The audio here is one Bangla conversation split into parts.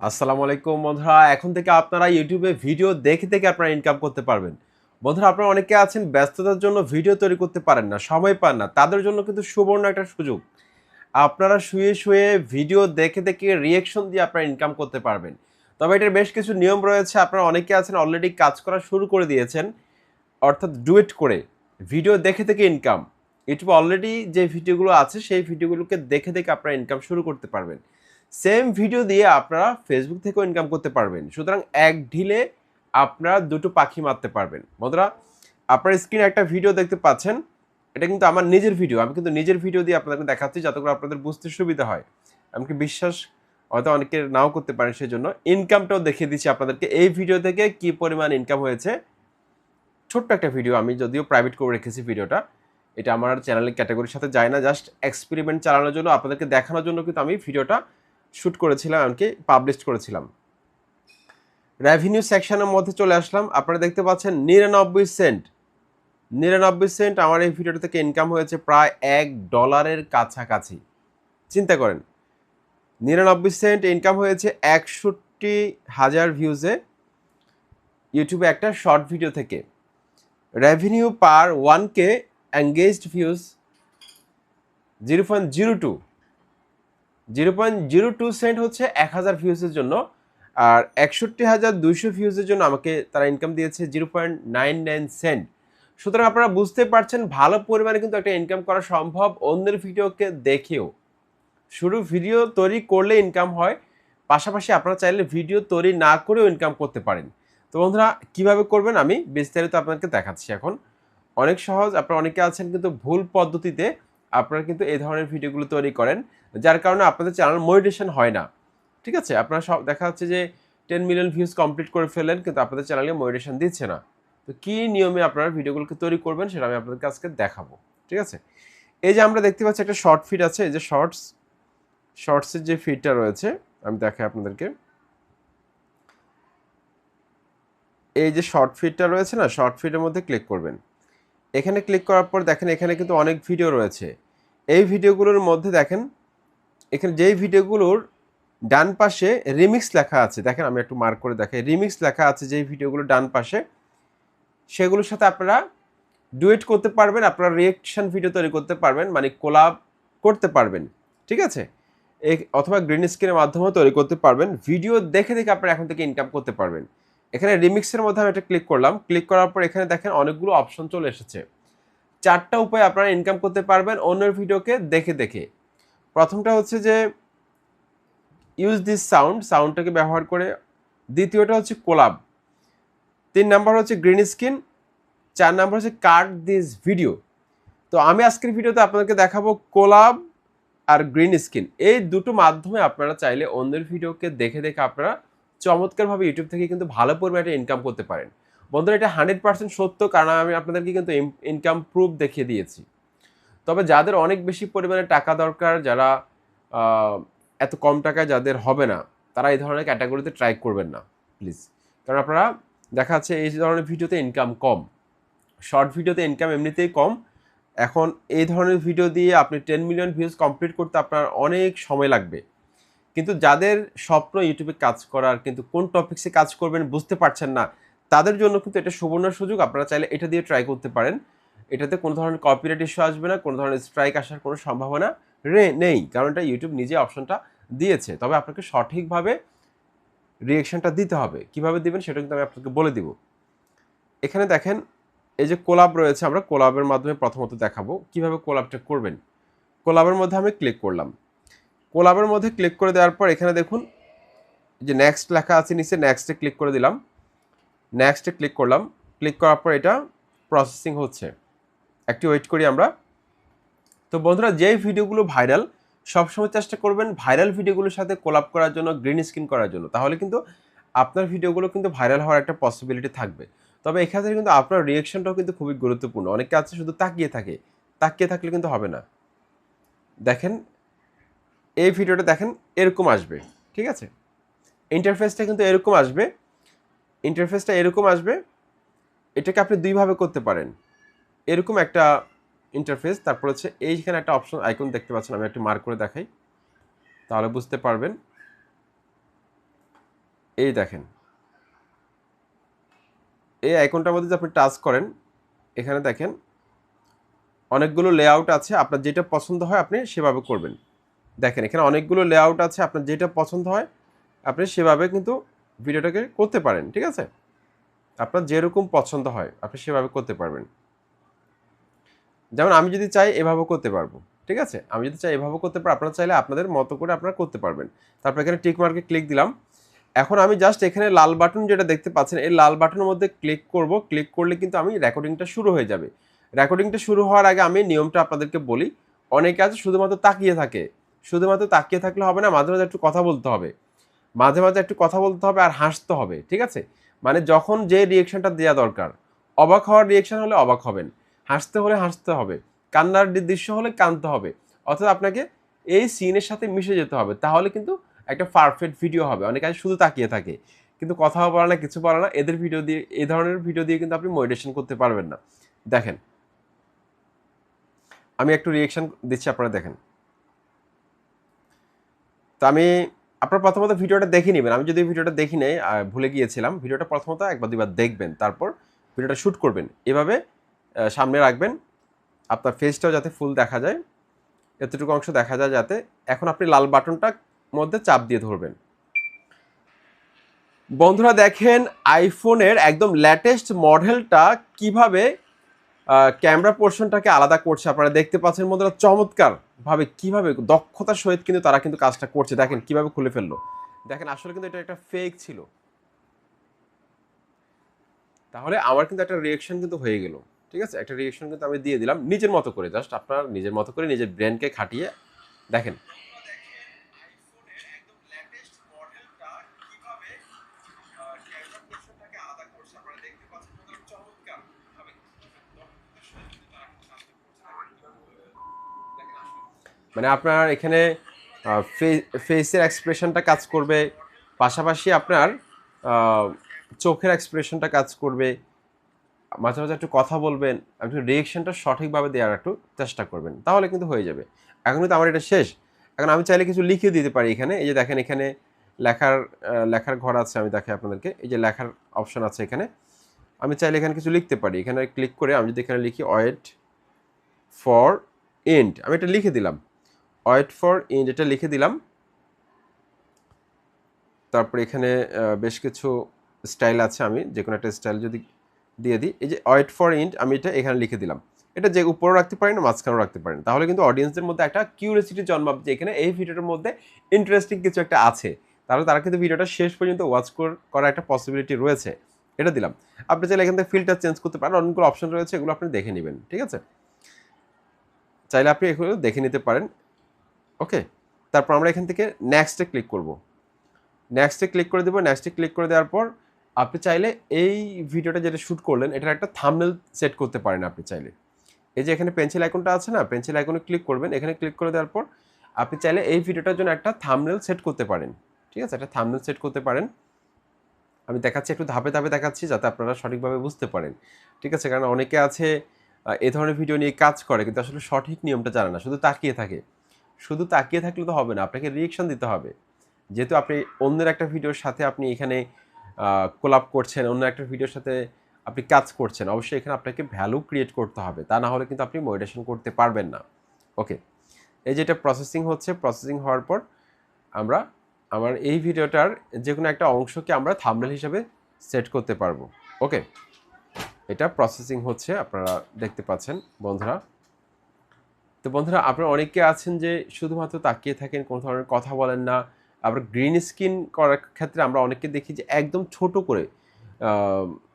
আসসালামু আলাইকুম বন্ধুরা। এখন থেকে আপনারা ইউটিউবে ভিডিও দেখে দেখে আপনারা ইনকাম করতে পারবেন। বন্ধুরা, আপনারা অনেকে আছেন, ব্যস্ততার জন্য ভিডিও তৈরি করতে পারেন না, সময় পান না। তাদের জন্য কিন্তু সুবর্ণ একটা সুযোগ। আপনারা শুয়ে শুয়ে ভিডিও দেখে দেখে রিয়েকশন দিয়ে আপনারা ইনকাম করতে পারবেন। তবে এটার বেশ কিছু নিয়ম রয়েছে। আপনারা অনেকে আছেন অলরেডি কাজ করা শুরু করে দিয়েছেন, অর্থাৎ ডুয়েট করে ভিডিও দেখে দেখে ইনকাম ইউটিউবে অলরেডি যে ভিডিওগুলো আছে, সেই ভিডিওগুলোকে দেখে দেখে আপনারা ইনকাম শুরু করতে পারবেন। সেম ভিডিও দিয়ে আপনারা ফেসবুক থেকেও ইনকাম করতে পারবেন। সুতরাং এক ঢিলে আপনারা দুটো পাখি মারতে পারবেন। বন্ধুরা, আপনার স্ক্রিনে একটা ভিডিও দেখতে পাচ্ছেন। এটা কিন্তু আমার নিজের ভিডিও আমি কিন্তু নিজের ভিডিও দিয়ে আপনাদেরকে দেখাচ্ছি যাতে করে আপনাদের বুঝতে সুবিধা হয়। আমাকে বিশ্বাস হয়তো অনেকে নাও করতে পারেন সেই জন্য ইনকামটাও দেখিয়ে দিচ্ছি আপনাদেরকে। এই ভিডিও থেকে কি পরিমাণ ইনকাম হয়েছে? ছোট্ট একটা ভিডিও আমি যদিও প্রাইভেট করে রেখেছি ভিডিওটা এটা আমার চ্যানেলের ক্যাটাগরির সাথে যায় না। জাস্ট এক্সপেরিমেন্ট চালানোর জন্য, আপনাদেরকে দেখানোর জন্য কিন্তু আমি ভিডিওটা শ্যুট করেছিলাম এমনকি পাবলিশ করেছিলাম। রেভিনিউ সেকশনের মধ্যে চলে আসলাম। আপনারা দেখতে পাচ্ছেন নিরানব্বই সেন্ট নিরানব্বই সেন্ট আমার এই ভিডিওটা থেকে ইনকাম হয়েছে প্রায় এক ডলারের কাছাকাছি। চিন্তা করেন, নিরানব্বই সেন্ট ইনকাম হয়েছে একষট্টি হাজার ভিউজে ইউটিউবে একটা শর্ট ভিডিও থেকে। Revenue per one K engaged views zero point zero two zero point zero two cent হচ্ছে এক হাজার ভিউজের জন্য। আর একষট্টি হাজার দুইশো ভিউজের জন্য আমাকে তারা ইনকাম দিয়েছে zero point nine nine cent. সুতরাং আপনারা বুঝতে পারছেন, ভালো পরিমাণে কিন্তু একটা ইনকাম করা সম্ভব। অন্যের ভিডিওকে দেখেও। শুরু ভিডিও তৈরি করলে ইনকাম হয়, পাশাপাশি আপনারা চাইলে ভিডিও তৈরি না করেও ইনকাম করতে পারেন। তো বন্ধুরা, কীভাবে করবেন আমি বিস্তারিত আপনাকে দেখাচ্ছি এখন। অনেক সহজ, আপনারা অনেকে আছেন কিন্তু ভুল পদ্ধতিতে আপনারা কিন্তু এই ধরনের ভিডিওগুলো তৈরি করেন। যার কারণে আপনাদের চ্যানেল মনিটেশন হয় না। ঠিক আছে? আপনারা সব, দেখা যাচ্ছে যে টেন মিলিয়ন ভিউজ কমপ্লিট করে ফেলেন কিন্তু আপনাদের চ্যানেলে মনিটেশন দিচ্ছে না। তো কী নিয়মে আপনারা ভিডিওগুলোকে তৈরি করবেন সেটা আমি আপনাদেরকে আজকে দেখাবো। ঠিক আছে? এই যে আমরা দেখতে পাচ্ছি একটা শর্ট ফিড আছে, এই যে শর্টস শর্টসের যে ফিডটা রয়েছে, আমি দেখাই আপনাদেরকে। এই যে শর্ট ফিডটা রয়েছে না শর্ট ফিডের মধ্যে ক্লিক করবেন। এখানে ক্লিক করার পর দেখেন এখানে কিন্তু অনেক ভিডিও রয়েছে। এই ভিডিওগুলোর মধ্যে দেখেন এখানে যেই ভিডিওগুলোর ডান পাশে রিমিক্স লেখা আছে, দেখেন আমি একটু মার্ক করে দেখাই, রিমিক্স লেখা আছে যেই ভিডিওগুলো ডান পাশে, সেগুলোর সাথে আপনারা ডুয়েট করতে পারবেন, আপনারা রিয়েকশন ভিডিও তৈরি করতে পারবেন মানে কোলাব করতে পারবেন, ঠিক আছে? অথবা গ্রিন স্ক্রিনের মাধ্যমেও তৈরি করতে পারবেন ভিডিও দেখে দেখে আপনারা এখন থেকে ইনকাম করতে পারবেন। এখানে রিমিক্সের মধ্যে আমি একটা ক্লিক করলাম ক্লিক করার পর এখানে দেখেন অনেকগুলো অপশন চলে এসেছে। চারটা উপায় আপনারা ইনকাম করতে পারবেন, অন্যের ভিডিওকে দেখে দেখে। প্রথমটা হচ্ছে যে ইউজ দিস সাউন্ড সাউন্ডটাকে ব্যবহার করে। দ্বিতীয়টা হচ্ছে কোলাব তিন নাম্বার হচ্ছে গ্রিন স্ক্রিন চার নাম্বার হচ্ছে কাট দিস ভিডিও তো আমি আজকের ভিডিওতে আপনাদেরকে দেখাবো কোলাব আর গ্রিন স্ক্রিন এই দুটো মাধ্যমে আপনারা চাইলে অন্যের ভিডিওকে দেখে দেখে আপনারা চমৎকারভাবে ইউটিউব থেকে কিন্তু ভালো পরিমাণে ইনকাম করতে পারেন। বন্ধুরা, এটা হান্ড্রেড পার্সেন্ট সত্য। কারণ আমি আপনাদেরকে কিন্তু ইনকাম প্রুফ দেখিয়ে দিয়েছি। তবে যাদের অনেক বেশি পরিমাণে টাকা দরকার, যারা এত কম টাকায় যাদের হবে না, তারা এই ধরনের ক্যাটাগরিতে ট্রাই করবেন না, প্লিজ। কারণ আপনারা, দেখা যাচ্ছে এই ধরনের ভিডিওতে ইনকাম কম। শর্ট ভিডিওতে ইনকাম এমনিতেই কম। এখন এই ধরনের ভিডিও দিয়ে আপনি টেন মিলিয়ন ভিউজ কমপ্লিট করতে আপনার অনেক সময় লাগবে। কিন্তু যাদের স্বপ্ন ইউটিউবে কাজ করার, কিন্তু কোন টপিক্সে কাজ করবেন বুঝতে পারছেন না, তাদের জন্য কিন্তু এটা সুবর্ণ সুযোগ। আপনারা চাইলে এটা দিয়ে ট্রাই করতে পারেন। এটাতে কোনো ধরনের কপিরাইট ইস্যু আসবে না, কোনো ধরনের স্ট্রাইক আসার কোনো সম্ভাবনা রে নেই, কারণ এটা ইউটিউব নিজে অপশনটা দিয়েছে। তবে আপনাকে সঠিকভাবে রিয়েকশনটা দিতে হবে। কীভাবে দিবেন সেটা কিন্তু আমি আপনাকে বলে দিব। এখানে দেখেন, এই যে কোলাব রয়েছে, আমরা কোলাবের মাধ্যমে প্রথমত দেখাবো কীভাবে কোলাবটা করবেন। কোলাবের মধ্যে আমি ক্লিক করলাম। কোলাবের মধ্যে ক্লিক করে দেওয়ার পর এখানে দেখুন যে নেক্সট লেখা আছে নিচে নেক্সটে ক্লিক করে দিলাম। নেক্সটে ক্লিক করলাম। ক্লিক করার পর এটা প্রসেসিং হচ্ছে। একটু ওয়েট করি আমরা। তো বন্ধুরা, যেই ভিডিওগুলো ভাইরাল, সবসময় চেষ্টা করবেন ভাইরাল ভিডিওগুলোর সাথে কোলাপ করার জন্য গ্রিন স্ক্রিন করার জন্য। তাহলে কিন্তু আপনার ভিডিওগুলো কিন্তু ভাইরাল হওয়ার একটা পসিবিলিটি থাকবে। তবে এক্ষেত্রে কিন্তু আপনার রিয়েকশনটাও কিন্তু খুবই গুরুত্বপূর্ণ। অনেকে আছে শুধু তাকিয়ে থাকে। তাকিয়ে থাকলে কিন্তু হবে না। দেখেন, এই ভিডিওটা দেখেন, এরকম আসবে। ঠিক আছে? ইন্টারফেসটা কিন্তু এরকম আসবে। ইন্টারফেসটা এরকম আসবে। এটাকে আপনি দুইভাবে করতে পারেন। এরকম একটা ইন্টারফেস তারপর হচ্ছে এইখানে একটা অপশন আইকন দেখতে পাচ্ছেন, আমি একটু মার্ক করে দেখাই। তাহলে বুঝতে পারবেন। এই দেখেন। এই আইকনটার মধ্যে যদি আপনি টাচ করেন, এখানে দেখেন, অনেকগুলো লেআউট আছে, আপনার যেটা পছন্দ হয় আপনি সেভাবে করবেন। দেখেন, এখানে অনেকগুলো লেআউট আছে, আপনার যেটা পছন্দ হয়, আপনি সেভাবে কিন্তু ভিডিওটাকে করতে পারেন, ঠিক আছে? আপনার যেরকম পছন্দ হয়, আপনি সেভাবে করতে পারবেন। যেমন আমি যদি চাই এভাবে করতে পারব, ঠিক আছে? আমি যদি চাই এভাবে করতে পারব, আপনারা চাইলে আপনাদের মতো করে আপনারা করতে পারবেন। তারপর এখানে টিক মার্কে ক্লিক দিলাম। এখন আমি জাস্ট এখানে লাল বাটন যেটা দেখতে পাচ্ছেন, এই লাল বাটনের মধ্যে ক্লিক করব। ক্লিক করলে কিন্তু আমি রেকর্ডিংটা শুরু হয়ে যাবে। রেকর্ডিংটা শুরু হওয়ার আগে আমি নিয়মটা আপনাদেরকে বলি, অনেকে আছে শুধুমাত্র তাকিয়ে থাকে। শুধুমাত্র তাকিয়ে থাকলে হবে না, মাঝে মাঝে একটু কথা বলতে হবে। মাঝে মাঝে একটু কথা বলতে হবে আর হাসতে হবে, ঠিক আছে? মানে যখন যে রিয়েকশনটা দেওয়া দরকার, অবাক হওয়ার রিয়েকশন হলে অবাক হবেন। হাসতে হলে হাসতে হবে। কান্নার দৃশ্য হলে কাঁদতে হবে। অর্থাৎ আপনাকে এই সিনের সাথে মিশে যেতে হবে। তাহলে কিন্তু একটা পারফেক্ট ভিডিও হবে। অনেকে আছে শুধু তাকিয়ে থাকে। কিন্তু কথাও বলে না, কিছু বলে না। এদের ভিডিও দিয়ে এই ধরনের ভিডিও দিয়ে কিন্তু আপনি মোটিভেশন করতে পারবেন না। দেখেন। আমি একটু রিয়েকশন দিচ্ছি, আপনারা দেখেন। তো আমি, আপনার প্রথমত ভিডিওটা দেখে নেবেন। আমি যদি ভিডিওটা দেখি নেই ভুলে গিয়েছিলাম ভিডিওটা প্রথমত একবার দুবার দেখবেন। তারপর ভিডিওটা শ্যুট করবেন। এভাবে সামনে রাখবেন। আপনার ফেসটাও যাতে ফুল দেখা যায়। এতটুকু অংশ দেখা যায় যাতে এখন আপনি লাল বাটনটা মধ্যে চাপ দিয়ে ধরবেন। বন্ধুরা দেখেন আইফোনের একদম লেটেস্ট মডেলটা কীভাবে ক্যামেরা পোর্শনটাকে আলাদা করছে আপনারা দেখতে পাচ্ছেন বন্ধুরা চমৎকার ভাবে কীভাবে দক্ষতার সহিত কিন্তু তারা কিন্তু কাজটা করছে। দেখেন কীভাবে খুলে ফেলল। দেখেন, আসলে কিন্তু এটা একটা ফেক ছিল। তাহলে আমার কিন্তু একটা রিয়েকশন কিন্তু হয়ে গেল। ঠিক আছে? একটা রিয়েকশন কিন্তু আমি দিয়ে দিলাম। নিজের মতো করে জাস্ট আপনার নিজের মতো করে নিজের ব্রেনকে খাটিয়ে দেখেন। মানে আপনার এখানে ফেসের এক্সপ্রেশনটা কাজ করবে, পাশাপাশি আপনার চোখের এক্সপ্রেশনটা কাজ করবে মাঝে মাঝে একটু কথা বলবেন, একটু রিয়েকশনটা সঠিকভাবে দেওয়ার একটু চেষ্টা করবেন, তাহলে কিন্তু হয়ে যাবে। এখন কিন্তু আমার এটা শেষ। এখন আমি চাইলে কিছু লিখে দিতে পারি এখানে। এই যে দেখেন এখানে লেখার লেখার ঘর আছে, আমি দেখাই আপনাদেরকে। এই যে লেখার অপশন আছে এখানে। আমি চাইলে এখানে কিছু লিখতে পারি। এখানে ক্লিক করে আমি যদি এখানে লিখি ওয়েট ফর এন্ড আমি এটা লিখে দিলাম। ওয়েট ফর এন্ড এটা লিখে দিলাম। তারপরে এখানে বেশ কিছু স্টাইল আছে আমি। যে কোনো একটা স্টাইল যদি দিয়ে দিই। এই যে ওয়েট ফর ইন্ট আমি এটা এখানে লিখে দিলাম। এটা যে উপরেও রাখতে পারেন মাঝখানেও রাখতে পারেন তাহলে কিন্তু অডিয়েন্সদের মধ্যে একটা কিউরিয়াসিটি জন্মাবে যে এখানে এই ভিডিওটার মধ্যে ইন্টারেস্টিং কিছু একটা আছে। তাহলে তারা কিন্তু ভিডিওটা শেষ পর্যন্ত ওয়াচ করার একটা পসিবিলিটি রয়েছে। এটা দিলাম। আপনি চাইলে এখান থেকে ফিল্টার চেঞ্জ করতে পারেন। অনেকগুলো অপশন রয়েছে, এগুলো আপনি দেখে নেবেন, ঠিক আছে? চাইলে আপনি এগুলো দেখে নিতে পারেন। ওকে তারপর আমরা এখান থেকে নেক্সটে ক্লিক করব। নেক্সটে ক্লিক করে দেবো। নেক্সটে ক্লিক করে দেওয়ার পর আপনি চাইলে এই ভিডিওটা যেটা শ্যুট করলেন, এটার একটা থামনেল সেট করতে পারেন আপনি চাইলে। এই যে এখানে পেন্সিল আইকনটা আছে না পেন্সিল আইকনে ক্লিক করবেন। এখানে ক্লিক করে দেওয়ার পর আপনি চাইলে এই ভিডিওটার জন্য একটা থামনেল সেট করতে পারেন। ঠিক আছে? একটা থামনেল সেট করতে পারেন। আমি দেখাচ্ছি, একটু ধাপে ধাপে দেখাচ্ছি যাতে আপনারা সঠিকভাবে বুঝতে পারেন। ঠিক আছে? কারণ অনেকে আছে এ ধরনের ভিডিও নিয়ে কাজ করে, কিন্তু আসলে সঠিক নিয়মটা জানে না, শুধু তাকিয়ে থাকে। শুধু তাকিয়ে থাকলে তো হবে না, আপনাকে রিয়েকশন দিতে হবে। যেহেতু আপনি অন্যের একটা ভিডিওর সাথে আপনি এখানে কোলাপ করছেন, অন্য একটা ভিডিওর সাথে আপনি কাজ করছেন, অবশ্যই এখানে আপনাকে ভ্যালু ক্রিয়েট করতে হবে। তা না হলে কিন্তু আপনি মোডিটেশন করতে পারবেন না। ওকে এই যেটা প্রসেসিং হচ্ছে প্রসেসিং হওয়ার পর আমরা, আমার এই ভিডিওটার যে কোনো একটা অংশকে আমরা থাম্বনেল হিসেবে সেট করতে পারব। ওকে এটা প্রসেসিং হচ্ছে, আপনারা দেখতে পাচ্ছেন, বন্ধুরা। তো বন্ধুরা, আপনারা অনেকে আছেন যে শুধুমাত্র তাকিয়ে থাকেন, কোনো ধরনের কথা বলেন না আবার গ্রিন স্ক্রিন করার ক্ষেত্রে আমরা অনেককে দেখি যে একদম ছোট করে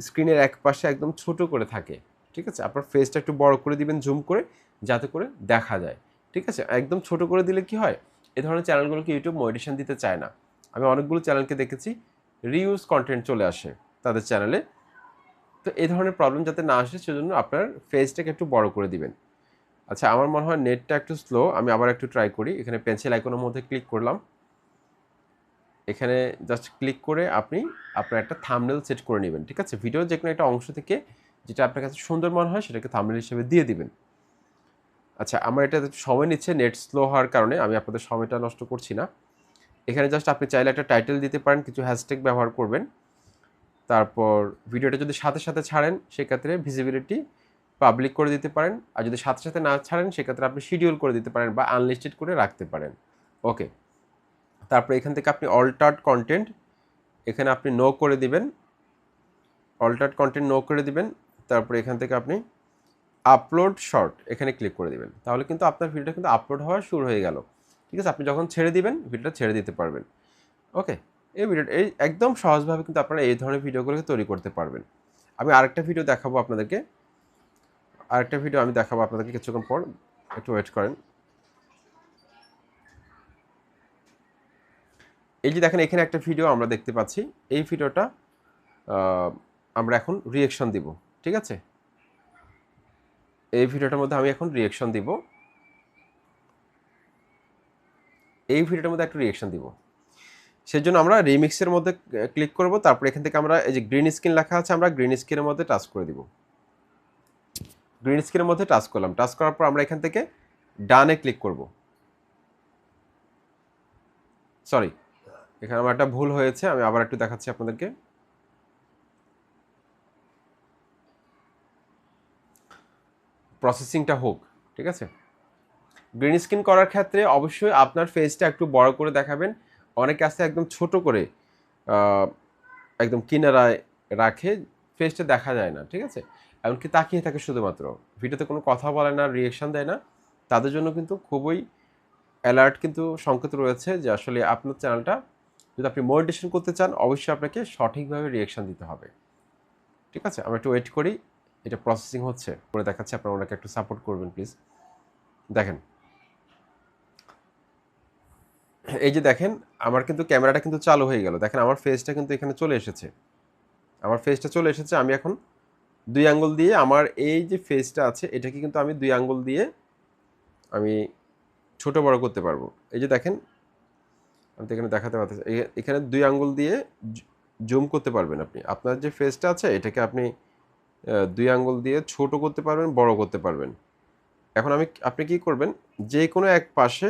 স্ক্রিনের এক পাশে একদম ছোট করে থাকে, ঠিক আছে? আপনার ফেসটা একটু বড় করে দিবেন জুম করে, যাতে করে দেখা যায়, ঠিক আছে? একদম ছোট করে দিলে কি হয়? এ ধরনের চ্যানেলগুলোকে ইউটিউব মোডিটেশন দিতে চায় না। আমি অনেকগুলো চ্যানেলকে দেখেছি রিউজ কন্টেন্ট চলে আসে তাদের চ্যানেলে তো এই ধরনের প্রবলেম যাতে না আসে, সেজন্য আপনার ফেসটাকে একটু বড় করে দিবেন। আচ্ছা আমার মনে হয় নেটটা একটু স্লো আমি আবার একটু ট্রাই করি। এখানে পেন্সিল আইকনের মধ্যে ক্লিক করলাম। এখানে জাস্ট ক্লিক করে আপনি আপনার একটা থামনেল সেট করে নেবেন, ঠিক আছে? ভিডিও যে কোনো একটা অংশ থেকে যেটা আপনার কাছে সুন্দর মনে হয় সেটাকে থামনেল হিসেবে দিয়ে দিবেন। আচ্ছা আমার এটা সময় নিচ্ছে নেট স্লো হওয়ার কারণে আমি আপনাদের সময়টা নষ্ট করছি না। এখানে জাস্ট আপনি চাইলে একটা টাইটেল দিতে পারেন, কিছু হ্যাশট্যাগ ব্যবহার করবেন। তারপর ভিডিওটা যদি সাথে সাথে ছাড়েন, সেক্ষেত্রে ভিজিবিলিটি পাবলিক করে দিতে পারেন। আর যদি সাথে সাথে না ছাড়েন, সেক্ষেত্রে আপনি শিডিউল করে দিতে পারেন বা আনলিস্টেড করে রাখতে পারেন। ওকে তারপর এখান থেকে আপনি অল্টার্ড কন্টেন্ট এখানে আপনি নো করে দিবেন। অল্টার্ড কন্টেন্ট নো করে দিবেন, তারপর এখান থেকে আপনি আপলোড শর্ট এখানে ক্লিক করে দিবেন। তাহলে কিন্তু আপনার ভিডিওটা কিন্তু আপলোড হওয়া শুরু হয়ে গেল। ঠিক আছে? আপনি যখন ছেড়ে দিবেন ভিডিওটা ছেড়ে দিতে পারবেন। ওকে এই ভিডিওটা এই একদম সহজভাবে কিন্তু আপনারা এই ধরনের ভিডিওগুলোকে তৈরি করতে পারবেন। আমি আরেকটা ভিডিও দেখাবো আপনাদেরকে। আরেকটা ভিডিও আমি দেখাবো আপনাদেরকে কিছুক্ষণ পর। একটু ওয়েট করেন। এই যে দেখেন, এখানে একটা ভিডিও আমরা দেখতে পাচ্ছি। এই ভিডিওটা আমরা এখন রিয়েকশন দিব, ঠিক আছে? এই ভিডিওটার মধ্যে আমি এখন রিয়েকশন দিব। এই ভিডিওটার মধ্যে একটা রিয়েকশন দিব। সেজন্য আমরা রিমিক্সের মধ্যে ক্লিক করব, তারপর এখান থেকে আমরা এই যে গ্রিন স্ক্রিন লেখা আছে, আমরা গ্রিন স্ক্রিনের মধ্যে টাচ করে দিব। গ্রিন স্ক্রিনের মধ্যে টাচ করলাম। টাচ করার পর আমরা এখান থেকে ডানে ক্লিক করব। সরি এখানে আমার একটা ভুল হয়েছে, আমি আবার একটু দেখাচ্ছি আপনাদেরকে। প্রসেসিংটা হোক, ঠিক আছে? গ্রিন স্ক্রিন করার ক্ষেত্রে অবশ্যই আপনার ফেসটা একটু বড় করে দেখাবেন। অনেকে আছে একদম ছোট করে একদম কিনারায় রাখে ফেসটা দেখা যায় না, ঠিক আছে? এমনকি তাকিয়ে থাকে শুধুমাত্র। ভিডিওতে কোনো কথা বলে না রিয়েকশান দেয় না। তাদের জন্য কিন্তু খুবই অ্যালার্ট কিন্তু সংকেত রয়েছে যে আসলে আপনার চ্যানেলটা যদি আপনি মনিটেশন করতে চান, অবশ্যই আপনাকে সঠিকভাবে রিয়েকশন দিতে হবে। ঠিক আছে? আমরা একটু ওয়েট করি। এটা প্রসেসিং হচ্ছে। করে দেখাচ্ছি, আপনারা ওনাকে একটু সাপোর্ট করবেন প্লিজ দেখেন। এই যে দেখেন, আমার কিন্তু ক্যামেরাটা কিন্তু চালু হয়ে গেল। দেখেন, আমার ফেসটা কিন্তু এখানে চলে এসেছে। আমার ফেসটা চলে এসেছে, আমি এখন দুই আঙ্গুল দিয়ে আমার এই যে ফেসটা আছে, এটাকে কিন্তু আমি দুই আঙ্গুল দিয়ে আমি ছোট বড় করতে পারব। এই যে দেখেন আমি তো এখানে দেখাতে পারতেছি এখানে দুই আঙ্গুল দিয়ে জুম করতে পারবেন আপনি। আপনার যে ফেসটা আছে, এটাকে আপনি দুই আঙ্গুল দিয়ে ছোট করতে পারবেন, বড় করতে পারবেন। এখন আমি আপনি কি করবেন? যে কোনো এক পাশে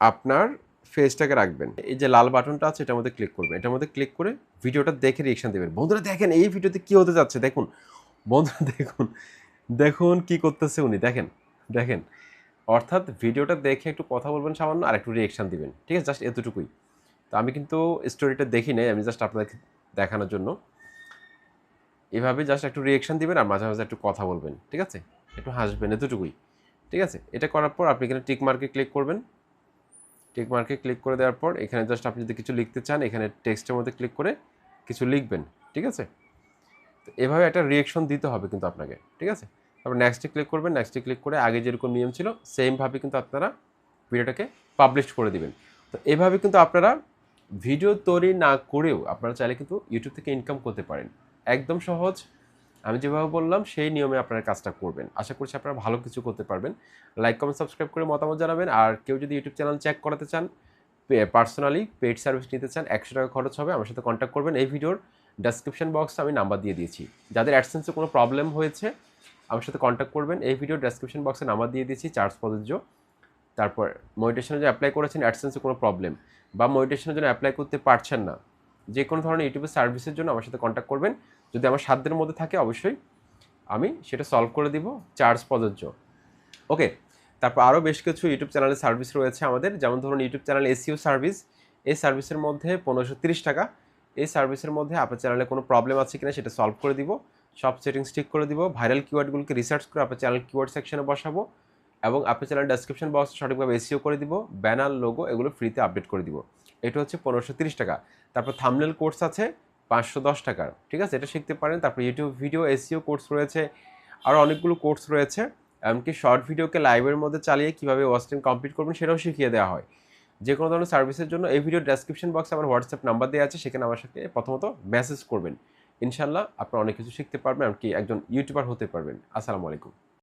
আপনার ফেসটাকে রাখবেন। এই যে লাল বাটনটা আছে, এটার মধ্যে ক্লিক করবেন। এটার মধ্যে ক্লিক করে ভিডিওটা দেখে রিয়েকশন দেবেন। বন্ধুরা, দেখেন এই ভিডিওতে কি হতে যাচ্ছে? দেখুন। বন্ধুরা, দেখুন। দেখুন কি করতেছে উনি। দেখেন দেখেন। অর্থাৎ ভিডিওটা দেখে একটু কথা বলবেন সামান্য, আর একটু রিয়েকশান দিবেন। ঠিক আছে? জাস্ট এতটুকুই। তো আমি কিন্তু স্টোরিটা দেখি নাই, আমি জাস্ট আপনাদেরকে দেখানোর জন্য। এভাবে জাস্ট একটু রিয়েকশান দিবেন, আর মাঝে মাঝে একটু কথা বলবেন। ঠিক আছে? একটু হাসবেন, এতটুকুই। ঠিক আছে? এটা করার পর আপনি এখানে টিক মার্কে ক্লিক করবেন। টিক মার্কে ক্লিক করে দেওয়ার পর এখানে জাস্ট আপনি যদি কিছু লিখতে চান, এখানে টেক্সটের মধ্যে ক্লিক করে কিছু লিখবেন। ঠিক আছে? তো এভাবে একটা রিয়েকশন দিতে হবে কিন্তু আপনাকে। ঠিক আছে? তারপর নেক্সটে ক্লিক করবেন নেক্সটে ক্লিক করে আগে যেরকম নিয়ম ছিল সেমভাবে কিন্তু আপনারা ভিডিওটাকে পাবলিশ করে দিবেন। তো এভাবে কিন্তু আপনারা ভিডিও তৈরি না করেও আপনারা চাইলে কিন্তু ইউটিউব থেকে ইনকাম করতে পারেন। একদম সহজ। আমি যেভাবে বললাম, সেই নিয়মে আপনারা কাজটা করবেন। আশা করছি আপনারা ভালো কিছু করতে পারবেন। লাইক কমেন্ট সাবস্ক্রাইব করে মতামত জানাবেন। আর কেউ যদি ইউটিউব চ্যানেল চেক করাতে চান পার্সোনালি পেড সার্ভিস নিতে চান, একশো টাকা খরচ হবে। আমার সাথে কন্ট্যাক্ট করবেন। এই ভিডিওর ডেসক্রিপশন বক্সে আমি নাম্বার দিয়ে দিয়েছি। যাদের অ্যাডসেন্সে কোনো প্রবলেম হয়েছে আমার সাথে কন্ট্যাক্ট করবেন। এই ভিডিও ডেসক্রিপশন বক্সে নাম্বার দিয়ে দিয়েছি চার্জ প্রযোজ্য তারপর মডিটেশনের যে অ্যাপ্লাই করেছেন অ্যাডসেন্সে কোনো প্রবলেম বা মডিটেশনের জন্য অ্যাপ্লাই করতে পারছেন না। যে কোনো ধরনের ইউটিউবের সার্ভিসের জন্য আমার সাথে কন্ট্যাক্ট করবেন। যদি আমার সাধ্যের মধ্যে থাকে অবশ্যই আমি সেটা সলভ করে দিব চার্জ প্রযোজ্য ওকে তারপর আরও বেশ কিছু ইউটিউব চ্যানেলের সার্ভিস রয়েছে আমাদের। যেমন ধরুন ইউটিউব চ্যানেল এসিও সার্ভিস এই সার্ভিসের মধ্যে পনেরোশো টাকা। এই সার্ভিসের মধ্যে আপনার চ্যানেলে কোনো প্রবলেম আছে কিনা সেটা সলভ করে দিব। সব সেটিংস ঠিক করে দিব। ভাইরাল কিওয়ার্ডগুলোকে রিসার্চ করে আপনার চ্যানেল কিওয়ার্ড সেকশনে বসাবো এবং আপনার চ্যানেল ডেসক্রিপশন বক্স সঠিকভাবে এসিও করে দিব ব্যানার লোগো এগুলো ফ্রিতে আপডেট করে দিব। এটা হচ্ছে পনেরোশো টাকা। তারপর থামনেল কোর্স আছে, পাঁচশো দশ টাকার। ঠিক আছে? এটা শিখতে পারেন। তারপর ইউটিউব ভিডিও এসিও কোর্স রয়েছে আরও অনেকগুলো কোর্স রয়েছে। এমনকি শর্ট ভিডিওকে লাইভের মধ্যে চালিয়ে কীভাবে ওয়াস্টিং কমপ্লিট করবেন সেটাও শিখিয়ে দেওয়া হয়। যে কোনো ধরনের সার্ভিসের জন্য এই ভিডিও ডেসক্রিপশন বক্সে আমার হোয়াটসঅ্যাপ নাম্বার দেওয়া আছে, সেখানে আমার সাথে প্রথমত মেসেজ করবেন। ইনশাল্লাহ আপনারা অনেক কিছু শিখতে পারবেন এমনকি একজন ইউটিউবার হতে পারবেন। আসসালামু আলাইকুম।